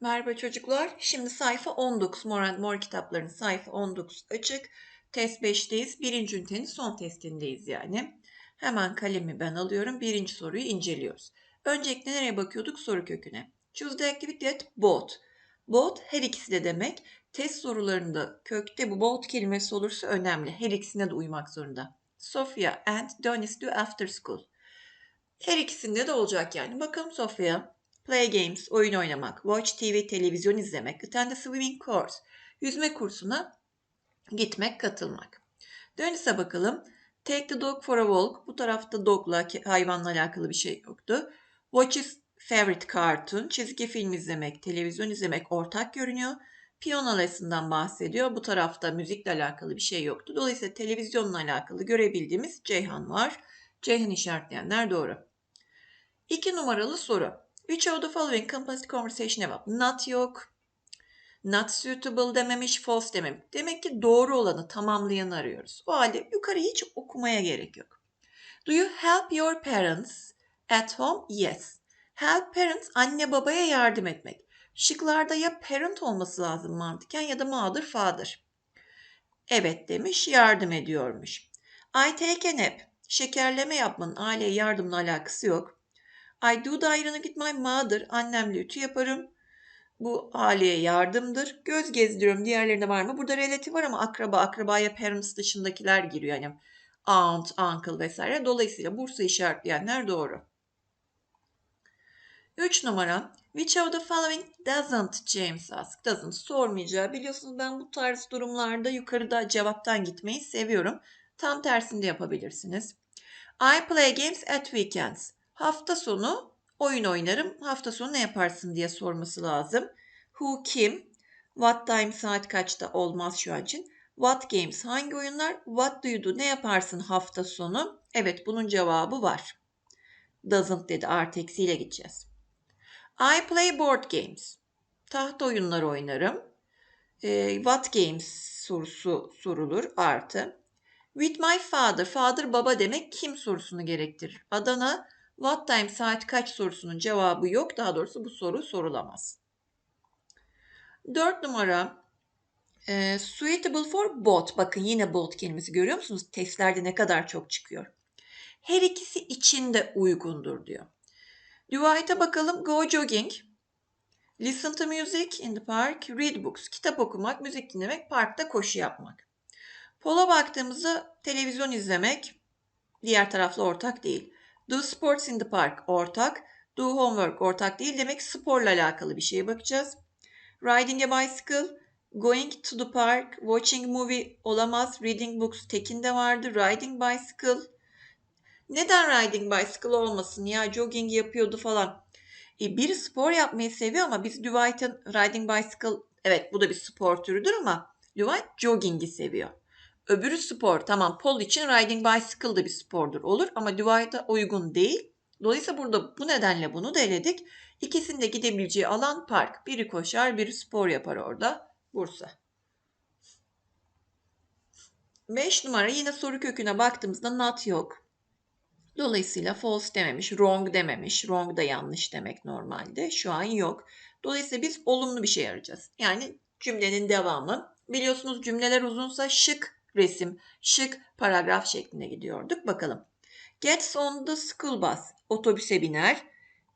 Merhaba çocuklar. Şimdi sayfa 19 More and kitaplarının sayfa 19 açık. Test 5'teyiz. Birinci ünitenin son testindeyiz yani. Hemen kalemi ben alıyorum. Birinci soruyu inceliyoruz. Öncelikle nereye bakıyorduk? Soru köküne. Choose the activity that both. Both her ikisi de demek. Test sorularında kökte bu both kelimesi olursa önemli. Her ikisine de uymak zorunda. Sofia and Dennis do after school. Her ikisinde de olacak yani. Bakalım Sofia. Play games, oyun oynamak. Watch TV, televizyon izlemek. Attend a swimming course. Yüzme kursuna gitmek, katılmak. Dennis'e bakalım. Take the dog for a walk. Bu tarafta dogla, hayvanla alakalı bir şey yoktu. Watch his favorite cartoon. Çizgi film izlemek, televizyon izlemek ortak görünüyor. Piyano lesson'dan bahsediyor. Bu tarafta müzikle alakalı bir şey yoktu. Dolayısıyla televizyonla alakalı görebildiğimiz Ceyhan var. Ceyhan işaretleyenler doğru. İki numaralı soru. Which of the following complete conversation about? Not yok. Not suitable dememiş, false dememiş. Demek ki doğru olanı, tamamlayanı arıyoruz. O halde yukarı hiç okumaya gerek yok. Do you help your parents at home? Yes. Help parents, anne babaya yardım etmek. Şıklarda ya parent olması lazım mantıken ya da mother, father. Evet demiş, yardım ediyormuş. I take a nap. Şekerleme yapmanın aileye yardımla alakası yok. I do the ironing with my mother. Annemle ütü yaparım. Bu aileye yardımdır. Göz gezdiriyorum. Diğerlerinde var mı? Burada relatif var ama akraba, akrabaya parents dışındakiler giriyor. Yani aunt, uncle vesaire. Dolayısıyla Bursa işaretleyenler doğru. 3 numara. Which of the following doesn't James ask? Doesn't sormayacağı. Biliyorsunuz ben bu tarz durumlarda yukarıda cevaptan gitmeyi seviyorum. Tam tersini de yapabilirsiniz. I play games at weekends. Hafta sonu oyun oynarım. Hafta sonu ne yaparsın diye sorması lazım. Who kim? What time saat kaçta olmaz şu an için. What games hangi oyunlar? What do you do? Ne yaparsın hafta sonu? Evet bunun cevabı var. Doesn't dedi artı eksiyle gideceğiz. I play board games. Tahta oyunları oynarım. E, what games sorusu sorulur artı. With my father. Father baba demek kim sorusunu gerektirir. Adana what time saat kaç sorusunun cevabı yok. Daha doğrusu bu soru sorulamaz. Dört numara e, suitable for both. Bakın yine both kelimesi görüyor musunuz? Testlerde ne kadar çok çıkıyor. Her ikisi için de uygundur diyor. Duet'e bakalım. Go jogging. Listen to music in the park. Read books. Kitap okumak, müzik dinlemek, parkta koşu yapmak. Pola baktığımızda televizyon izlemek diğer tarafla ortak değil. Do sports in the park ortak. Do homework ortak değil. Demek sporla alakalı bir şeye bakacağız. Riding a bicycle, going to the park, watching movie olamaz. Reading books tekinde vardı. Riding bicycle. Neden riding bicycle olmasın ya jogging yapıyordu falan. E, biri spor yapmayı seviyor ama biz Dwight'ın riding bicycle evet bu da bir spor türüdür ama Dwight jogging'i seviyor. Öbürü spor. Tamam pol için riding bicycle da bir spordur olur ama Dwight'a uygun değil. Dolayısıyla burada bu nedenle bunu da eledik. İkisinde gidebileceği alan park. Biri koşar, biri spor yapar orada. Bursa. 5 numara yine soru köküne baktığımızda not yok. Dolayısıyla false dememiş, wrong dememiş. Wrong da yanlış demek normalde. Şu an yok. Dolayısıyla biz olumlu bir şey arayacağız. Yani cümlenin devamı. Biliyorsunuz cümleler uzunsa şık resim, şık paragraf şeklinde gidiyorduk. Bakalım. Gets on the school bus. Otobüse biner.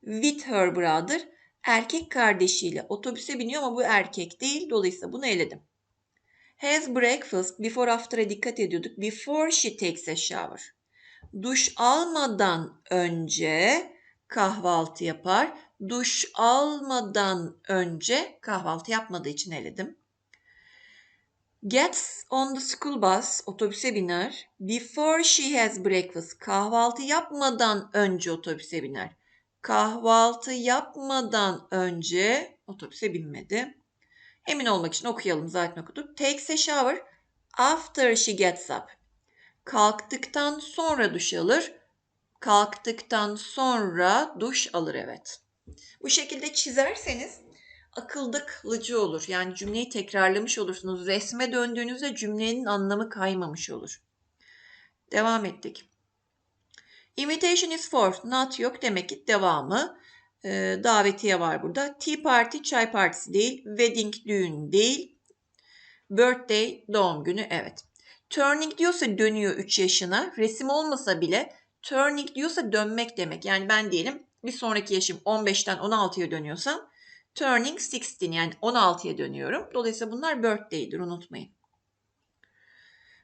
With her brother. Erkek kardeşiyle otobüse biniyor ama bu erkek değil. Dolayısıyla bunu eledim. Has breakfast. Before after'a dikkat ediyorduk. Before she takes a shower. Duş almadan önce kahvaltı yapar. Duş almadan önce kahvaltı yapmadığı için eledim. Gets on the school bus, otobüse biner. Before she has breakfast, kahvaltı yapmadan önce otobüse biner. Kahvaltı yapmadan önce otobüse binmedi. Emin olmak için okuyalım zaten okuduk. Takes a shower after she gets up. Kalktıktan sonra duş alır. Kalktıktan sonra duş alır evet. Bu şekilde çizerseniz akılda kalıcı olur. Yani cümleyi tekrarlamış olursunuz. Resme döndüğünüzde cümlenin anlamı kaymamış olur. Devam ettik. Invitation is for. Not yok demek ki devamı. Ee, davetiye var burada. Tea party çay partisi değil. Wedding düğün değil. Birthday doğum günü evet. Turning diyorsa dönüyor 3 yaşına. Resim olmasa bile turning diyorsa dönmek demek. Yani ben diyelim bir sonraki yaşım 15'ten 16'ya dönüyorsam turning 16 yani 16'ya dönüyorum. Dolayısıyla bunlar birthday'dir unutmayın.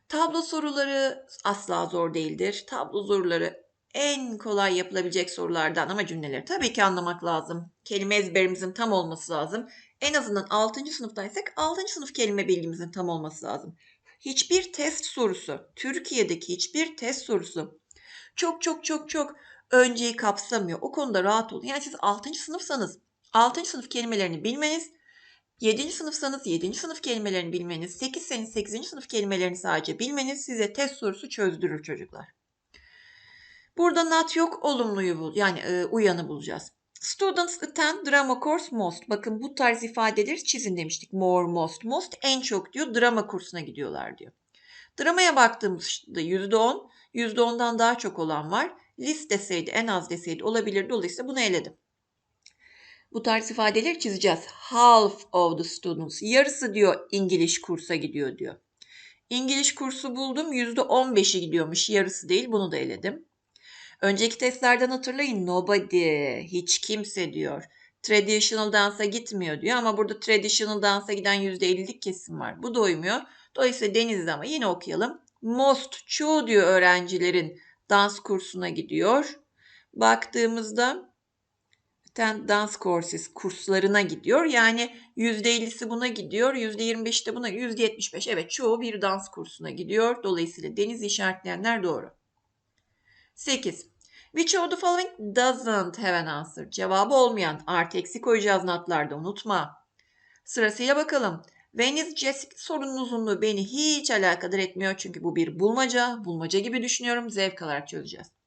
Tablo soruları asla zor değildir. Tablo soruları en kolay yapılabilecek sorulardan ama cümleleri tabii ki anlamak lazım. Kelime ezberimizin tam olması lazım. En azından 6. sınıftaysak 6. sınıf kelime bilgimizin tam olması lazım. Hiçbir test sorusu, Türkiye'deki hiçbir test sorusu çok çok çok çok önceyi kapsamıyor. O konuda rahat olun. Yani siz 6. sınıfsanız 6. sınıf kelimelerini bilmeniz, 7. sınıfsanız 7. sınıf kelimelerini bilmeniz, 8 seniz 8. sınıf kelimelerini sadece bilmeniz size test sorusu çözdürür çocuklar. Burada not yok, olumluyu bul yani e, uyanı bulacağız. Students attend drama course most. Bakın bu tarz ifadeleri çizin demiştik. More, most, most en çok diyor drama kursuna gidiyorlar diyor. Dramaya baktığımızda %10, %10'dan daha çok olan var. List deseydi, en az deseydi olabilir. Dolayısıyla bunu eledim. Bu tarz ifadeleri çizeceğiz. Half of the students. Yarısı diyor İngiliz kursa gidiyor diyor. İngiliz kursu buldum. %15'i gidiyormuş. Yarısı değil. Bunu da eledim. Önceki testlerden hatırlayın. Nobody. Hiç kimse diyor. Traditional dansa gitmiyor diyor. Ama burada traditional dansa giden %50'lik kesim var. Bu da uymuyor. Dolayısıyla Deniz'de ama yine okuyalım. Most çoğu diyor öğrencilerin dans kursuna gidiyor. Baktığımızda dans courses kurslarına gidiyor. Yani %50'si buna gidiyor, %25 de buna, %75 evet çoğu bir dans kursuna gidiyor. Dolayısıyla deniz işaretleyenler doğru. 8. Which of the following doesn't have an answer? Cevabı olmayan artı eksi koyacağız notlarda unutma. Sırasıyla bakalım. Venice Jessica sorunun uzunluğu beni hiç alakadar etmiyor. Çünkü bu bir bulmaca. Bulmaca gibi düşünüyorum. Zevk alarak çözeceğiz.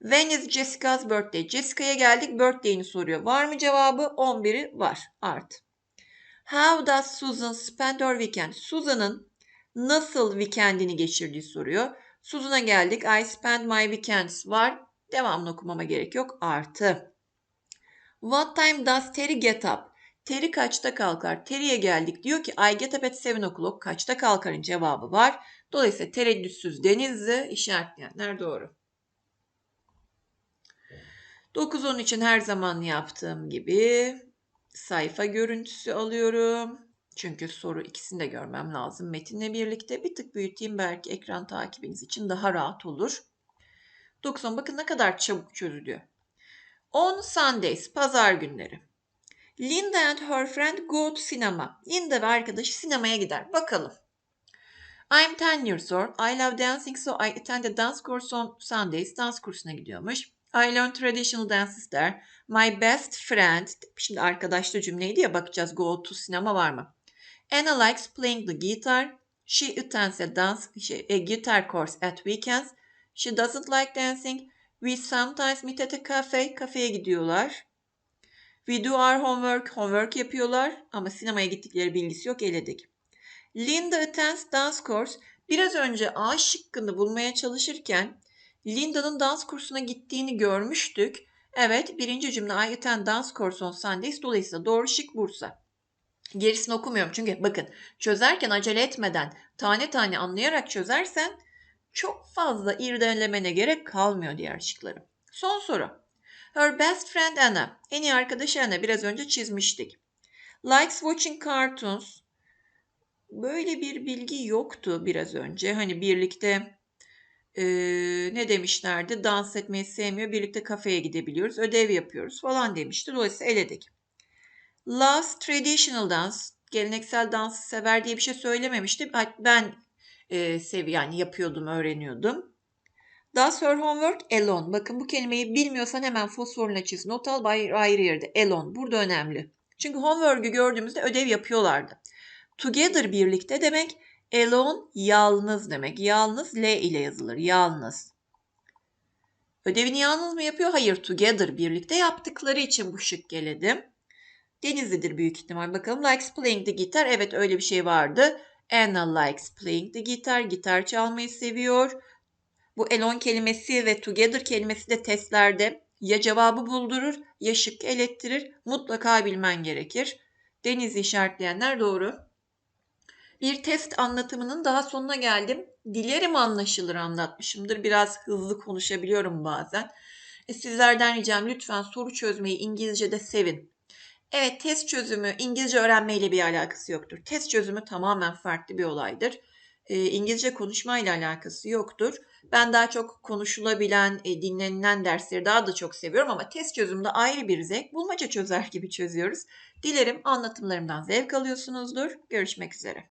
When is Jessica's birthday? Jessica'ya geldik. Birthday'ini soruyor. Var mı cevabı? 11'i var. Art. How does Susan spend her weekend? Susan'ın nasıl weekendini geçirdiği soruyor. Susan'a geldik. I spend my weekends var. Devamlı okumama gerek yok. Artı. What time does Terry get up? Terry kaçta kalkar? Terry'e geldik. Diyor ki I get up at 7 o'clock. Kaçta kalkarın cevabı var. Dolayısıyla tereddütsüz denizli işaretleyenler doğru. 9-10 için her zaman yaptığım gibi sayfa görüntüsü alıyorum. Çünkü soru ikisini de görmem lazım metinle birlikte. Bir tık büyüteyim belki ekran takibiniz için daha rahat olur. 90 bakın ne kadar çabuk çözülüyor. On Sundays, pazar günleri. Linda and her friend go to cinema. Linda ve arkadaşı sinemaya gider. Bakalım. I'm 10 years old. I love dancing so I attend a dance course on Sundays. Dans kursuna gidiyormuş. I learn traditional dances there. My best friend. Şimdi arkadaşlı cümleydi ya bakacağız go to sinema var mı? Anna likes playing the guitar. She attends a dance, a guitar course at weekends. She doesn't like dancing. We sometimes meet at a cafe. Kafeye gidiyorlar. We do our homework. Homework yapıyorlar ama sinemaya gittikleri bilgisi yok eledik. Linda attends dance course. Biraz önce A şıkkını bulmaya çalışırken Linda'nın dans kursuna gittiğini görmüştük. Evet birinci cümle I attend dance course on Sundays. Dolayısıyla doğru şık Bursa. Gerisini okumuyorum çünkü bakın çözerken acele etmeden tane tane anlayarak çözersen çok fazla irdelemene gerek kalmıyor diğer şıkları. Son soru. Her best friend Anna. En iyi arkadaşı Anna. Biraz önce çizmiştik. Likes watching cartoons. Böyle bir bilgi yoktu biraz önce. Hani birlikte e, ne demişlerdi? Dans etmeyi sevmiyor. Birlikte kafeye gidebiliyoruz. Ödev yapıyoruz falan demişti. Dolayısıyla eledik. Loves traditional dance. Geleneksel dansı sever diye bir şey söylememişti. Ben e, sev yani yapıyordum, öğreniyordum. Does her homework alone. Bakın bu kelimeyi bilmiyorsan hemen fosforuna çiz. Not al ayrı yerde. Alone. Burada önemli. Çünkü homework'ü gördüğümüzde ödev yapıyorlardı. Together birlikte demek. Alone yalnız demek. Yalnız L ile yazılır. Yalnız. Ödevini yalnız mı yapıyor? Hayır. Together birlikte yaptıkları için bu şık geledim. Denizlidir büyük ihtimal. Bakalım likes playing the guitar. Evet öyle bir şey vardı. Anna likes playing the guitar. Gitar çalmayı seviyor. Bu alone kelimesi ve together kelimesi de testlerde Ya cevabı buldurur ya şık elettirir. Mutlaka bilmen gerekir. Deniz'i işaretleyenler doğru. Bir test anlatımının daha sonuna geldim. Dilerim anlaşılır anlatmışımdır. Biraz hızlı konuşabiliyorum bazen. E, sizlerden ricam lütfen soru çözmeyi İngilizce'de sevin. Evet test çözümü İngilizce öğrenmeyle bir alakası yoktur. Test çözümü tamamen farklı bir olaydır. E, İngilizce konuşmayla alakası yoktur. Ben daha çok konuşulabilen, e, dinlenilen dersleri daha da çok seviyorum ama test çözümünde ayrı bir zevk. Bulmaca çözer gibi çözüyoruz. Dilerim anlatımlarımdan zevk alıyorsunuzdur. Görüşmek üzere.